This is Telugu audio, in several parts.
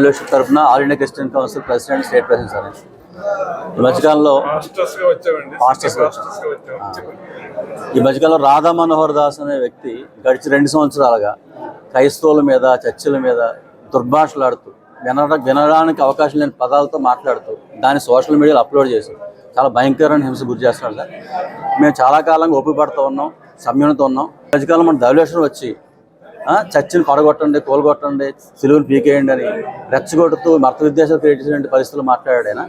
ఫెలోషిప్ తరఫున all India Christian council president state president sir. ఈ మధ్యకాలంలో. ఈ మధ్యకాలంలో రాధా మనోహర్ దాస్ అనే వ్యక్తి గడిచి రెండు సంవత్సరాలుగా క్రైస్తవుల మీద చర్చిల మీద దుర్భాషలాడుతూ వినడ వినడానికి అవకాశం లేని పదాలతో మాట్లాడుతూ దాన్ని సోషల్ మీడియాలో అప్లోడ్ చేసి చాలా భయంకరమైన హింస గురి చేస్తున్నాడు సార్. మేము చాలా కాలంగా ఓపిక పడుతూ ఉన్నాం సంయమనంతో ఉన్నాం. ఈ మధ్యకాలం మన ధవలేషన్ వచ్చి చర్చిని పడగొట్టండి కోలుగొట్టండి సిలువను పీకేయండి అని రెచ్చగొడుతూ మత విద్వేషాలు క్రియేట్ చేసిన పరిస్థితులు మాట్లాడాడు ఆయన.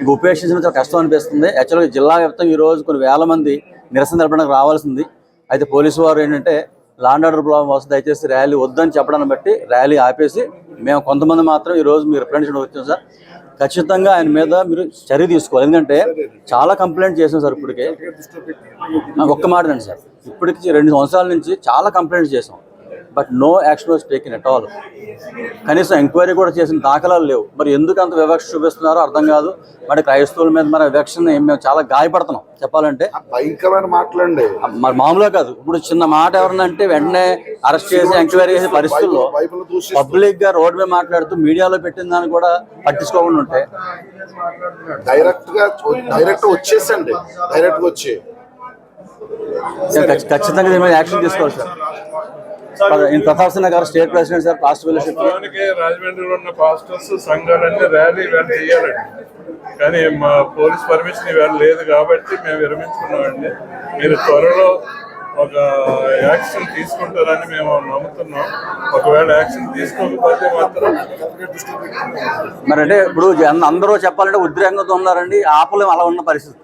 ఇంక ఉపేక్షించడం చాలా కష్టం అనిపిస్తుంది. యాక్చువల్గా జిల్లా వ్యాప్తంగా ఈ రోజు కొన్ని వేల మంది నిరసన తెలపడానికి రావాల్సింది. అయితే పోలీసు వారు ఏంటంటే లాండ్ ఆర్డర్ ప్రాబ్లం వస్తుంది. దయచేసి ర్యాలీ వద్దని చెప్పడాన్ని బట్టి ర్యాలీ ఆపేసి మేము కొంతమంది మాత్రం ఈ రోజు మీరు రిప్రజెంటేషన్ వచ్చాం సార్. ఖచ్చితంగా ఆయన మీద మీరు చర్య తీసుకోవాలి. ఎందుకంటే చాలా కంప్లైంట్ చేసాం సార్ ఇప్పటికే. ఒక్క మాట అండి సార్. ఇప్పటికి రెండు సంవత్సరాల నుంచి చాలా కంప్లైంట్స్ చేసాం but no action was taken at all. కనీసం ఎంక్వైరీ కూడా చేసిన దాఖలాలు లేవు. మరి ఎందుకు అంత వివక్ష చూపిస్తున్నారో అర్థం కాదు. మరి క్రైస్తవుల మీద మన వివక్షని మేము చాలా గాయపడుతున్నాం. చెప్పాలంటే భయంకరమైన మాటలండి. మరి మామూలుగా కాదు. ఇప్పుడు చిన్న మాట ఎవరన్నా అంటే వెంటనే అరెస్ట్ చేసి ఎంక్వైరీ చేసే పరిస్థితుల్లో పబ్లిక్గా రోడ్ మీద మాట్లాడుతూ మీడియాలో పెట్టిన దాన్ని కూడా పట్టించుకోకుండా ఉంటే. డైరెక్ట్గా డైరెక్ట్ వచ్చేసండి. డైరెక్ట్ వచ్చి. ఖచ్చి- ఖచ్చితంగా దీని మీద యాక్షన్ తీసుకోవాలి సార్. ప్రతాప్ సింగ్ గారు state president sir past fellowship. రాజమండ్రిలో ఉన్న పాస్టర్స్ సంఘాలన్నీ ర్యాలీ ఇవాళ చేయాలండి. కానీ మా పోలీస్ పర్మిషన్ ఇవాళ లేదు కాబట్టి మేము విరమించుకున్నామండి. మీరు త్వరలో ఒక యాక్షన్ తీసుకుంటారని మేము నమ్ముతున్నాం. ఒకవేళ యాక్షన్ తీసుకోకపోతే మాత్రం మరి అంటే ఇప్పుడు అందరూ చెప్పాలంటే ఉద్రేకంతో ఉన్నారండి. ఆపలేం అలా ఉన్న పరిస్థితి.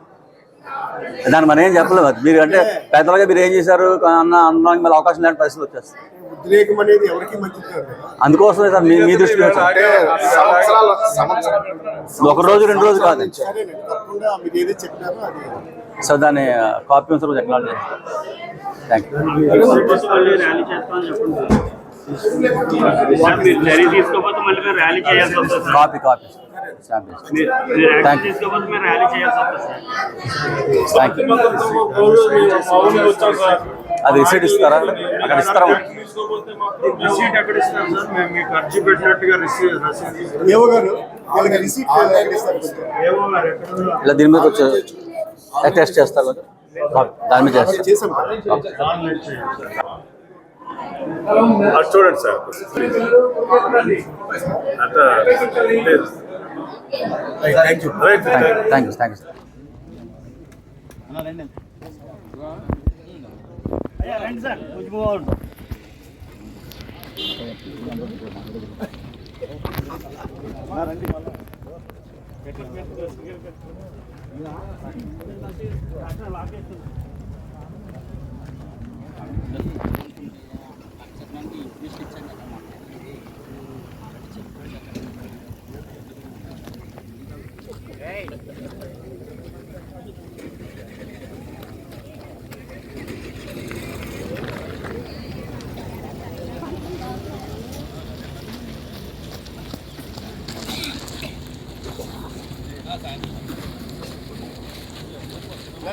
దాన్ని మనం ఏం చెప్పలేము. అది మీరు అంటే పెద్దలుగా మీరు ఏం చేశారు అన్న అనడానికి మళ్ళీ అవకాశం లేని పరిస్థితి వచ్చేస్తుంది. ఉద్రేకం అనేది ఎవరికి మంచిది కాదు. కదా. అందుకోసమే సార్ మీ మీ దృష్టిలో ఒక రోజు రెండు రోజు కాదు. సరేనండి తప్పకుండా మీరు ఏది చెప్పినారో అది సో దాన్ని కాపీ ఉంది టెక్నాలజీ థ్యాంక్ యూ ర్యాలీ చేస్తామని చెప్పండి సార్ మీరు చర్య తీసుకోకపోతే మళ్ళీ మీరు ర్యాలీ చేయాల్సి వస్తుంది సార్. Copy copy. మీరు మీరు Thank యాక్షన్ you. తీసుకోకపోతే మీరు ర్యాలీ చేయాల్సి వస్తుంది సార్. థ్యాంక్ యూ అది రిసీట్ ఇస్తారా? అక్కడ ఇస్తారా? రిసీట్ ఎక్కడ ఇస్తారు సార్? మేము మీకు అర్జీ పెట్టినట్టుగా రిసీట్ ఏవో గారు వాళ్ళకి రిసీట్. ఏవో ఇలా దీని మీద టెస్ట్ చేస్తారు. దాని మీద అది చూడండి సార్. అట్లా. Thank you thank you sir రండి సార్. కొంచెం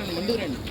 బాగుండు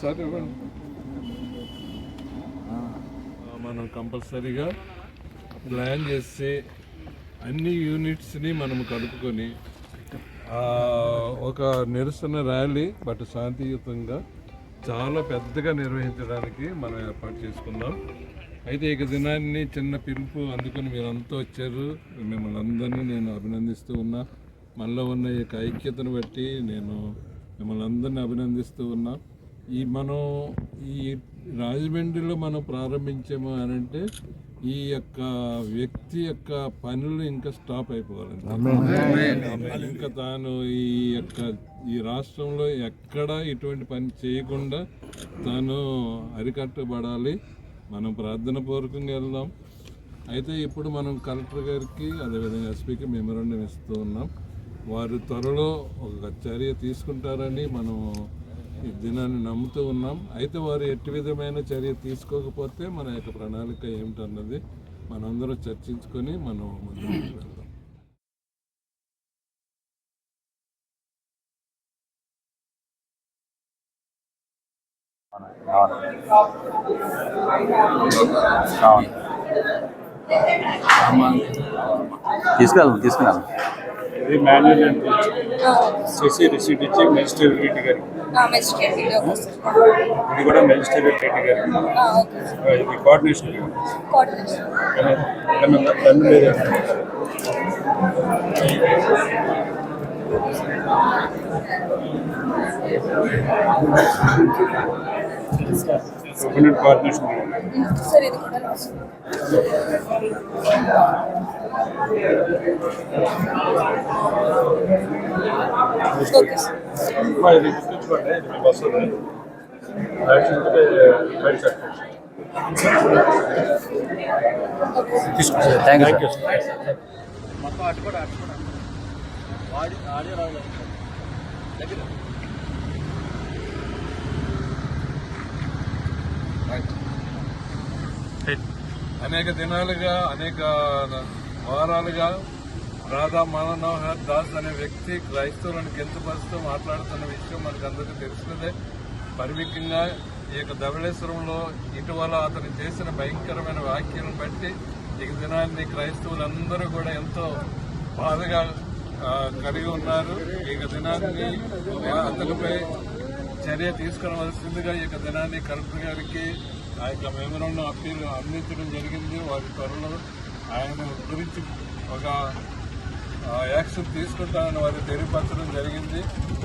సార్ మనం కంపల్సరీగా ప్లాన్ చేసి అన్ని యూనిట్స్ని మనం కలుపుకొని ఒక నిరసన ర్యాలీ బట్ శాంతియుతంగా చాలా పెద్దగా నిర్వహించడానికి మనం ఏర్పాటు చేసుకుందాం. అయితే ఇక దినాన్ని చిన్న పిలుపు అందుకొని మీరంతా వచ్చారు. మిమ్మల్ని అందరినీ నేను అభినందిస్తూ ఉన్నా. మనలో ఉన్న ఈ యొక్క ఐక్యతను బట్టి నేను మిమ్మల్ని అందరినీ అభినందిస్తూ ఉన్నా. ఈ మనం ఈ రాజమండ్రిలో మనం ప్రారంభించాము అని అంటే ఈ యొక్క వ్యక్తి యొక్క పనులు ఇంకా స్టాప్ అయిపోవాలి ఇంకా తాను ఈ యొక్క ఈ రాష్ట్రంలో ఎక్కడ ఇటువంటి పని చేయకుండా తాను అరికట్టబడాలి. మనం ప్రార్థన పూర్వకంగా వెళ్దాం. అయితే ఇప్పుడు మనం కలెక్టర్ గారికి అదేవిధంగా ఎస్పీకి మెమరాండం ఇస్తూ ఉన్నాం. వారు త్వరలో ఒక చర్య తీసుకుంటారని మనం దినాన్ని నమ్ముతూ ఉన్నాం. అయితే వారు ఎట్టి విధమైన చర్య తీసుకోకపోతే మన యొక్క ప్రణాళిక ఏమిటన్నది మనందరూ చర్చించుకొని మనం ముందుకు వెళ్దాం. తీసుకెళ్ళాలి తీసుకెళ్ళాలి ఇది మాన్యువల్ ఎంట్రీ చేసి రిసీట్ ఇచ్చి మెజిస్ట్రేట్ రెడ్డి గారికి ఇది కూడా మెజిస్ట్రేట్ రెడ్డి గారికి ఇది కోఆర్డినేషన్ కోఆర్డినేషన్ సూపరింటెండెంట్ కోఆర్డినేషన్ సరే ఇది కూడా లాస్ట్ ఓకే సార్ ఇది గుర్తుంచుకోండి ఇది మీకు వస్తుంది యాక్షన్ బయట చెప్పండి థ్యాంక్ యూ అనేక దినాలుగా అనేక వారాలుగా రాధా మనోహర్ దాస్ అనే వ్యక్తి క్రైస్తవులను కించపరుస్తూ మాట్లాడుతున్న విషయం మనకు అందరికీ తెలిసినదే పరిమికంగా ఈ యొక్క ధవళేశ్వరంలో ఇటీవల అతను చేసిన భయంకరమైన వ్యాఖ్యలను బట్టి ఈ దినాన్ని క్రైస్తవులందరూ కూడా ఎంతో బాధగా కలిగి ఉన్నారు. ఈ దినాన్ని అతనిపై చర్య తీసుకునవలసిందిగా ఈ యొక్క దినాన్ని కలెక్టర్ గారికి ఆ యొక్క మెమరండం అప్పీల్ అందించడం జరిగింది. వారి త్వరలో ఆయన గురించి ఒక యాక్షన్ తీసుకుంటామని వారు తెలియపరచడం జరిగింది.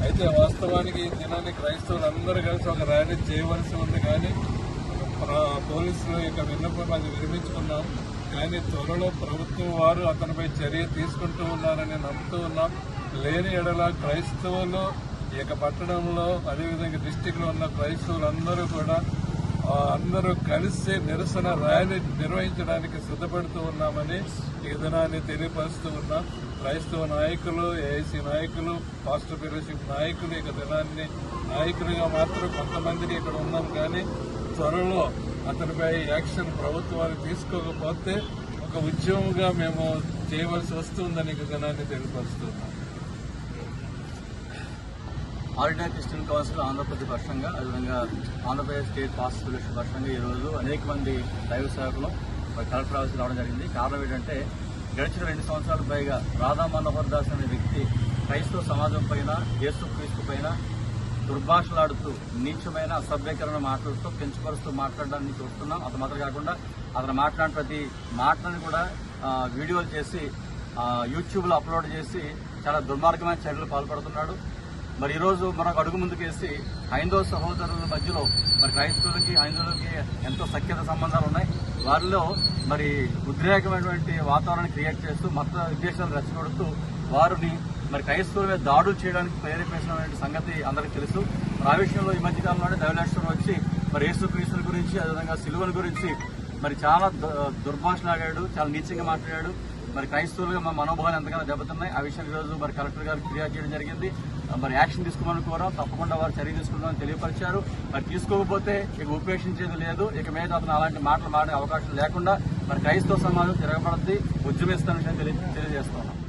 అయితే వాస్తవానికి ఈ దినాన్ని క్రైస్తవులు అందరూ కలిసి ఒక ర్యాలీ చేయవలసి ఉంది కానీ పోలీసులు యొక్క విన్నపం అది విరమించుకున్నాం. కానీ త్వరలో ప్రభుత్వం వారు అతనిపై చర్య తీసుకుంటూ ఉన్నారని నమ్ముతూ ఉన్నాం. లేని ఎడల క్రైస్తవులు ఈ యొక్క పట్టణంలో అదేవిధంగా డిస్టిక్లో ఉన్న క్రైస్తవులందరూ కూడా అందరూ కలిసి నిరసన ర్యాలీ నిర్వహించడానికి సిద్ధపడుతూ ఉన్నామని ఈ దినాన్ని తెలియపరుస్తూ ఉన్నాం. క్రైస్తవ నాయకులు ఏఐసీ నాయకులు పాస్టర్ ఫెలోషిప్ నాయకులు ఇక దినాన్ని నాయకులుగా మాత్రం కొంతమందిని ఇక్కడ ఉన్నాం. కానీ త్వరలో అతనిపై యాక్షన్ ప్రభుత్వాలు తీసుకోకపోతే ఒక ఉద్యమంగా మేము చేయవలసి వస్తుందని ఇక దినాన్ని తెలియపరుస్తున్నాం ఆల్ క్రిస్టియన్ కౌన్సిల్ ఆంధ్రప్రదేశ్ పక్షంగా అదేవిధంగా ఆంధ్రప్రదేశ్ స్టేట్ పాస్ట్ పక్షంగా ఈరోజు అనేక మంది దైవ సేవకులు కలెక్టర్ ఆఫీస్ రావడం జరిగింది. కారణం ఏంటంటే గడిచిన రెండు సంవత్సరాల పైగా రాధా మనోహర్ దాస్ అనే వ్యక్తి క్రైస్తవ సమాజం పైన యేసు క్రీస్తు పైన దుర్భాషలాడుతూ నీచమైన అసభ్యకరణ మాట్లాడుతూ పెంచుపరుస్తూ మాట్లాడడాన్ని చూస్తున్నాం. అతను మాత్రం కాకుండా అతను మాట్లాడిన ప్రతి మాటలను కూడా వీడియోలు చేసి యూట్యూబ్లో అప్లోడ్ చేసి చాలా దుర్మార్గమైన చర్యలు పాల్పడుతున్నాడు. మరి ఈరోజు మనకు అడుగు ముందుకేసి హైందవ సహోదరుల మధ్యలో మరి క్రైస్తవులకి హైందవులకి ఎంతో సఖ్యత సంబంధాలు ఉన్నాయి. వారిలో మరి ఉద్రేకమైనటువంటి వాతావరణాన్ని క్రియేట్ చేస్తూ మత ఉద్దేశాలు రెచ్చగొడుతూ వారిని మరి క్రైస్తవుల మీద దాడులు చేయడానికి ప్రేరేపించినటువంటి సంగతి అందరికీ తెలుసు. ఆ విషయంలో ఈ మధ్యకాలంలోనే ధవలేశ్వరం వచ్చి మరి యేసుక్రీస్తుల గురించి అదేవిధంగా సిలువల గురించి మరి చాలా దు- దుర్భాషలాడాడు చాలా నీచంగా మాట్లాడాడు. మరి క్రైస్తవులుగా మా మనోభావాలు ఎంతగానో దెబ్బతున్నాయి. ఆ విషయం ఈరోజు మరి కలెక్టర్ గారు ఫిర్యాదు చేయడం జరిగింది. మరి యాక్షన్ తీసుకోమని కోరాం. తప్పకుండా వారు చర్య తీసుకుంటామని తెలియపరిచారు. మరి తీసుకోకపోతే ఇక ఉపేక్షించేది లేదు. ఇక మీద అతను అలాంటి మాటలు మాడే అవకాశం లేకుండా మరి క్రైస్తవ సమాజం తిరగబడద్ది. ఉద్యమిస్తానని తెలియ తెలియజేస్తున్నాం.